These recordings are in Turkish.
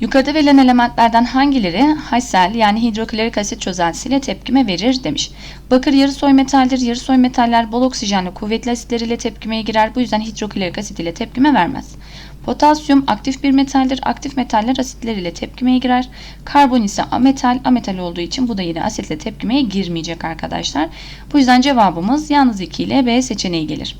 Yukarıda verilen elementlerden hangileri HCl yani hidroklorik asit çözeltisiyle tepkime verir demiş. Bakır yarı soy metaldir. Yarı soy metaller bol oksijenli kuvvetli asitleriyle tepkimeye girer. Bu yüzden hidroklorik asit ile tepkime vermez. Potasyum aktif bir metaldir. Aktif metaller asitleriyle tepkimeye girer. Karbon ise ametal. Ametal olduğu için bu da yine asitle tepkimeye girmeyecek arkadaşlar. Bu yüzden cevabımız yalnız 2 ile B seçeneği gelir.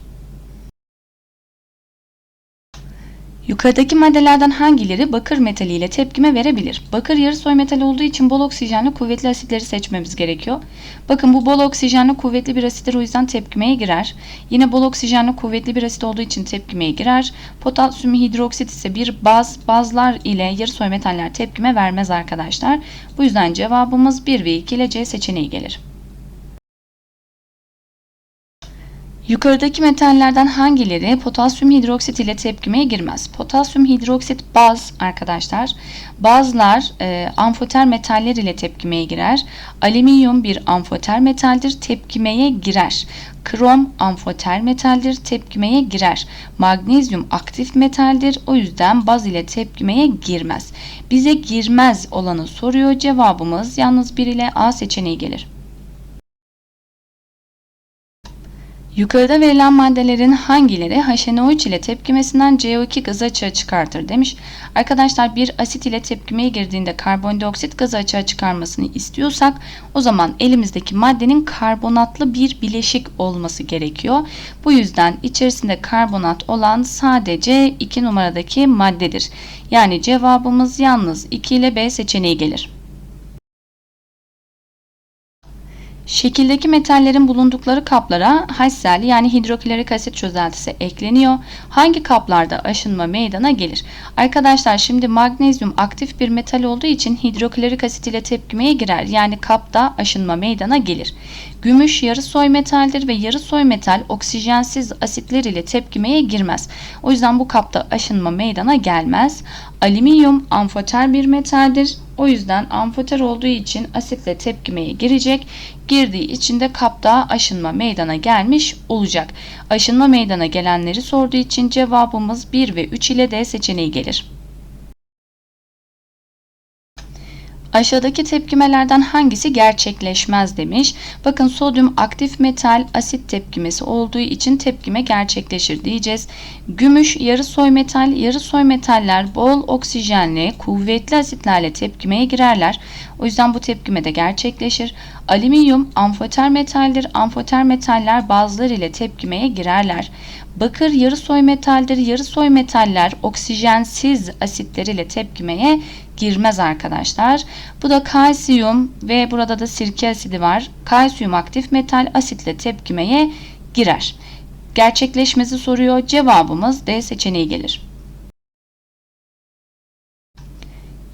Yukarıdaki maddelerden hangileri bakır metali ile tepkime verebilir? Bakır yarı soy metal olduğu için bol oksijenli kuvvetli asitleri seçmemiz gerekiyor. Bakın bu bol oksijenli kuvvetli bir asittir o yüzden tepkimeye girer. Yine bol oksijenli kuvvetli bir asit olduğu için tepkimeye girer. Potasyum hidroksit ise bir baz. Bazlar ile yarı soy metaller tepkime vermez arkadaşlar. Bu yüzden cevabımız 1 ve 2 ile C seçeneği gelir. Yukarıdaki metallerden hangileri potasyum hidroksit ile tepkimeye girmez? Potasyum hidroksit baz arkadaşlar. Bazlar e, amfoter metaller ile tepkimeye girer. Alüminyum bir amfoter metaldir, tepkimeye girer. Krom amfoter metaldir, tepkimeye girer. Magnezyum aktif metaldir, o yüzden baz ile tepkimeye girmez. Bize girmez olanı soruyor. Cevabımız yalnız 1 ile A seçeneği gelir. Yukarıda verilen maddelerin hangileri HNO3 ile tepkimesinden CO2 gazı açığa çıkartır demiş. Arkadaşlar bir asit ile tepkimeye girdiğinde karbondioksit gazı açığa çıkarmasını istiyorsak o zaman elimizdeki maddenin karbonatlı bir bileşik olması gerekiyor. Bu yüzden içerisinde karbonat olan sadece 2 numaradaki maddedir. Yani cevabımız yalnız 2 ile B seçeneği gelir. Şekildeki metallerin bulundukları kaplara HCl yani hidroklorik asit çözeltisi ekleniyor. Hangi kaplarda aşınma meydana gelir? Arkadaşlar şimdi magnezyum aktif bir metal olduğu için hidroklorik asit ile tepkimeye girer. Yani kapta aşınma meydana gelir. Gümüş yarı soy metaldir ve yarı soy metal oksijensiz asitler ile tepkimeye girmez. O yüzden bu kapta aşınma meydana gelmez. Alüminyum amfoter bir metaldir. O yüzden amfoter olduğu için asitle tepkimeye girecek. Girdiği için de kapta aşınma meydana gelmiş olacak. Aşınma meydana gelenleri sorduğu için cevabımız 1 ve 3 ile D seçeneği gelir. Aşağıdaki tepkimelerden hangisi gerçekleşmez demiş. Bakın sodyum aktif metal asit tepkimesi olduğu için tepkime gerçekleşir diyeceğiz. Gümüş yarı soy metal, yarı soy metaller bol oksijenli, kuvvetli asitlerle tepkimeye girerler. O yüzden bu tepkime de gerçekleşir. Alüminyum amfoter metaldir. Amfoter metaller bazıları ile tepkimeye girerler. Bakır yarı soy metaldir. Yarı soy metaller oksijensiz asitler ile tepkimeye girmez arkadaşlar. Bu da kalsiyum ve burada da sirke asidi var. Kalsiyum aktif metal asitle tepkimeye girer. Gerçekleşmesi soruyor. Cevabımız D seçeneği gelir.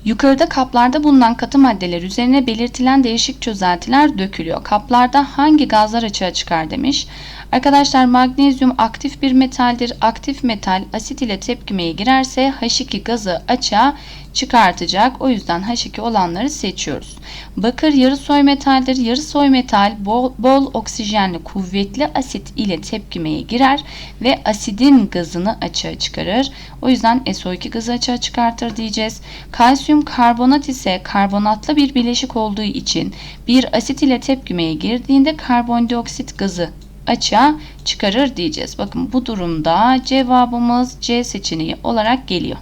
Yukarıda kaplarda bulunan katı maddeler üzerine belirtilen değişik çözeltiler dökülüyor. Kaplarda hangi gazlar açığa çıkar demiş. Arkadaşlar magnezyum aktif bir metaldir. Aktif metal asit ile tepkimeye girerse H2 gazı açığa çıkartacak. O yüzden H2 olanları seçiyoruz. Bakır yarı soy metaldir. Yarı soy metal bol, bol oksijenli kuvvetli asit ile tepkimeye girer ve asidin gazını açığa çıkarır. O yüzden SO2 gazı açığa çıkartır diyeceğiz. Kalsiyum karbonat ise karbonatlı bir bileşik olduğu için bir asit ile tepkimeye girdiğinde karbondioksit gazı açığa çıkarır diyeceğiz. Bakın bu durumda cevabımız C seçeneği olarak geliyor.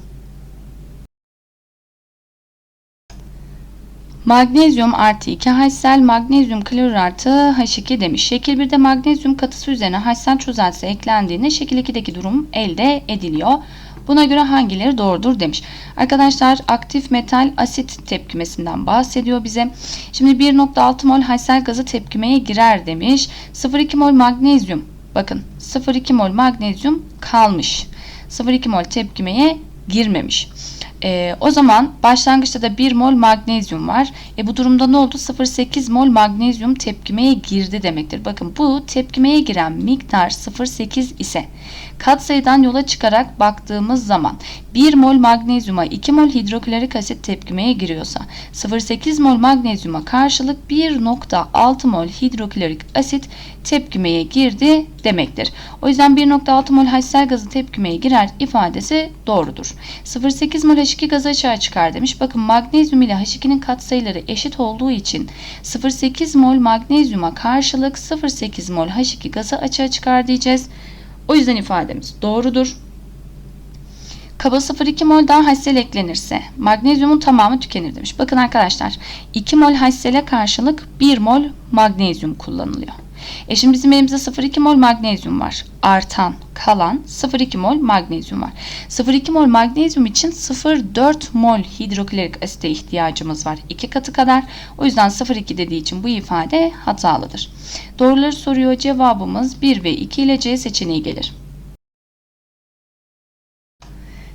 Magnezyum artı 2 HCl, magnezyum klorür artı H2 demiş. Şekil 1'de magnezyum katısı üzerine HCl çözeltisi eklendiğinde şekil 2'deki durum elde ediliyor. Buna göre hangileri doğrudur demiş. Arkadaşlar aktif metal asit tepkimesinden bahsediyor bize. Şimdi 1.6 mol HCl gazı tepkimeye girer demiş. 0.2 mol magnezyum. Bakın 0.2 mol magnezyum kalmış. 0.2 mol tepkimeye girmemiş. E, o zaman başlangıçta da 1 mol magnezyum var. E, bu durumda ne oldu? 0.8 mol magnezyum tepkimeye girdi demektir. Bakın bu tepkimeye giren miktar 0.8 ise Katsayıdan yola çıkarak baktığımız zaman 1 mol magnezyuma 2 mol hidroklorik asit tepkimeye giriyorsa 0,8 mol magnezyuma karşılık 1,6 mol hidroklorik asit tepkimeye girdi demektir. O yüzden 1,6 mol hacel gazı tepkimeye girer ifadesi doğrudur. 0,8 mol H2 gazı açığa çıkar demiş. Bakın magnezyum ile H2'nin katsayıları eşit olduğu için 0,8 mol magnezyuma karşılık 0,8 mol H2 gazı açığa çıkar diyeceğiz. O yüzden ifademiz doğrudur. Kaba 0,2 mol daha hacel eklenirse magnezyumun tamamı tükenir demiş. Bakın arkadaşlar 2 mol hacele karşılık 1 mol magnezyum kullanılıyor. E şimdi bizim elimizde 0,2 mol magnezyum var. Artan, kalan 0,2 mol magnezyum var. 0,2 mol magnezyum için 0,4 mol hidroklorik asite ihtiyacımız var. 2 katı kadar. O yüzden 0,2 dediği için bu ifade hatalıdır. Doğruları soruyor. Cevabımız 1 ve 2 ile C seçeneği gelir.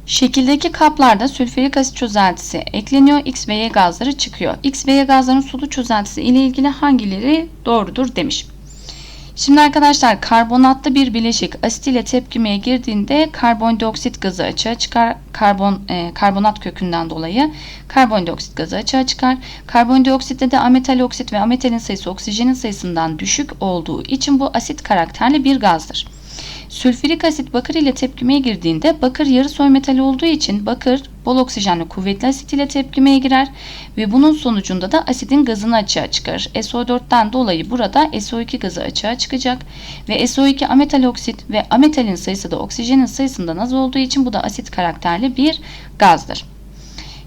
Şekildeki kaplarda sülfürik asit çözeltisi ekleniyor. X ve Y gazları çıkıyor. X ve Y gazların sulu çözeltisi ile ilgili hangileri doğrudur demiş. Şimdi arkadaşlar karbonatlı bir bileşik asit ile tepkimeye girdiğinde karbondioksit gazı açığa çıkar. Karbon e, karbonat kökünden dolayı karbondioksit gazı açığa çıkar. Karbondioksitte de ametal oksit ve ametalin sayısı oksijenin sayısından düşük olduğu için bu asit karakterli bir gazdır. Sülfürik asit bakır ile tepkimeye girdiğinde bakır yarı soy metali olduğu için bakır bol oksijenli kuvvetli asit ile tepkimeye girer ve bunun sonucunda da asidin gazını açığa çıkarır. SO4'ten dolayı burada SO2 gazı açığa çıkacak ve SO2 ametal oksit ve ametalin sayısı da oksijenin sayısından az olduğu için bu da asit karakterli bir gazdır.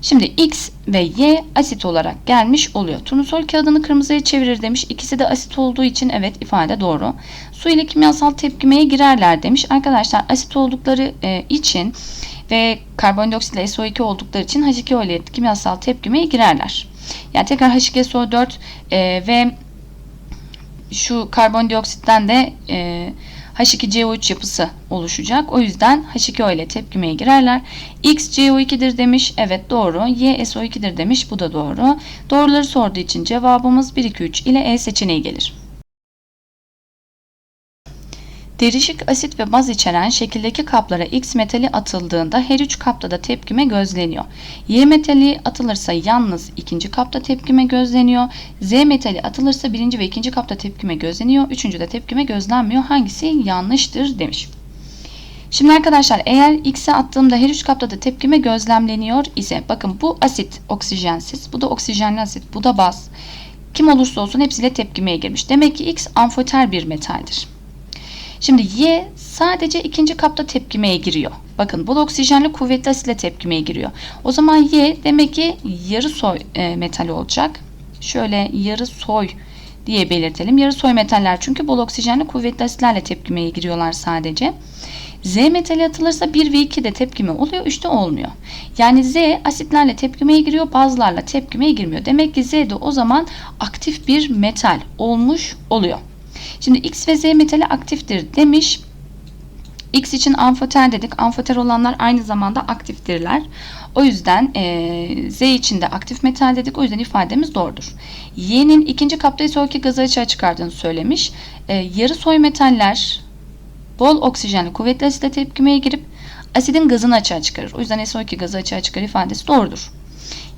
Şimdi X ve Y asit olarak gelmiş oluyor. Turnusol kağıdını kırmızıya çevirir demiş. İkisi de asit olduğu için evet ifade doğru. Su ile kimyasal tepkimeye girerler demiş. Arkadaşlar asit oldukları e, için ve karbondioksit ile SO2 oldukları için H2O ile kimyasal tepkimeye girerler. Yani tekrar H2SO4 e, ve şu karbondioksitten de e, H2CO3 yapısı oluşacak. O yüzden H2O ile tepkimeye girerler. X CO2'dir demiş. Evet doğru. Y SO2'dir demiş. Bu da doğru. Doğruları sorduğu için cevabımız 1, 2, 3 ile E seçeneği gelir. Derişik asit ve baz içeren şekildeki kaplara X metali atıldığında her üç kapta da tepkime gözleniyor. Y metali atılırsa yalnız ikinci kapta tepkime gözleniyor. Z metali atılırsa birinci ve ikinci kapta tepkime gözleniyor. Üçüncü de tepkime gözlenmiyor. Hangisi yanlıştır demiş. Şimdi arkadaşlar eğer X'e attığımda her üç kapta da tepkime gözlemleniyor ise bakın bu asit oksijensiz, bu da oksijenli asit, bu da baz. Kim olursa olsun hepsiyle tepkimeye girmiş. Demek ki X amfoter bir metaldir. Şimdi Y sadece ikinci kapta tepkimeye giriyor. Bakın bol oksijenli kuvvetli asitle tepkimeye giriyor. O zaman Y demek ki yarı soy e, metal olacak. Şöyle yarı soy diye belirtelim. Yarı soy metaller çünkü bol oksijenli kuvvetli asitlerle tepkimeye giriyorlar sadece. Z metali atılırsa 1 ve 2 de tepkime oluyor, 3 de olmuyor. Yani Z asitlerle tepkimeye giriyor, bazılarla tepkimeye girmiyor. Demek ki Z de o zaman aktif bir metal olmuş oluyor. Şimdi X ve Z metali aktiftir demiş. X için amfoter dedik. Amfoter olanlar aynı zamanda aktiftirler. O yüzden e, Z için de aktif metal dedik. O yüzden ifademiz doğrudur. Y'nin ikinci kapta SO2 gazı açığa çıkardığını söylemiş. E, yarı soy metaller bol oksijenli kuvvetli asitle tepkimeye girip asidin gazını açığa çıkarır. O yüzden SO2 gazı açığa çıkarır ifadesi doğrudur.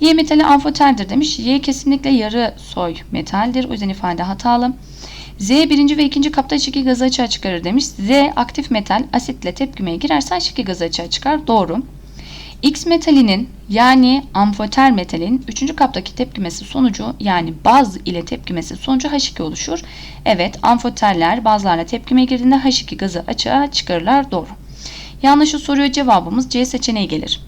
Y metali amfoterdir demiş. Y kesinlikle yarı soy metaldir. O yüzden ifade hatalı. Z birinci ve ikinci kapta H2 gazı açığa çıkarır demiş. Z aktif metal asitle tepkimeye girerse H2 gazı açığa çıkar. Doğru. X metalinin yani amfoter metalin 3. kaptaki tepkimesi sonucu yani baz ile tepkimesi sonucu H2 oluşur. Evet amfoterler bazlarla tepkimeye girdiğinde H2 gazı açığa çıkarırlar. Doğru. Yanlışı soruyor cevabımız C seçeneği gelir.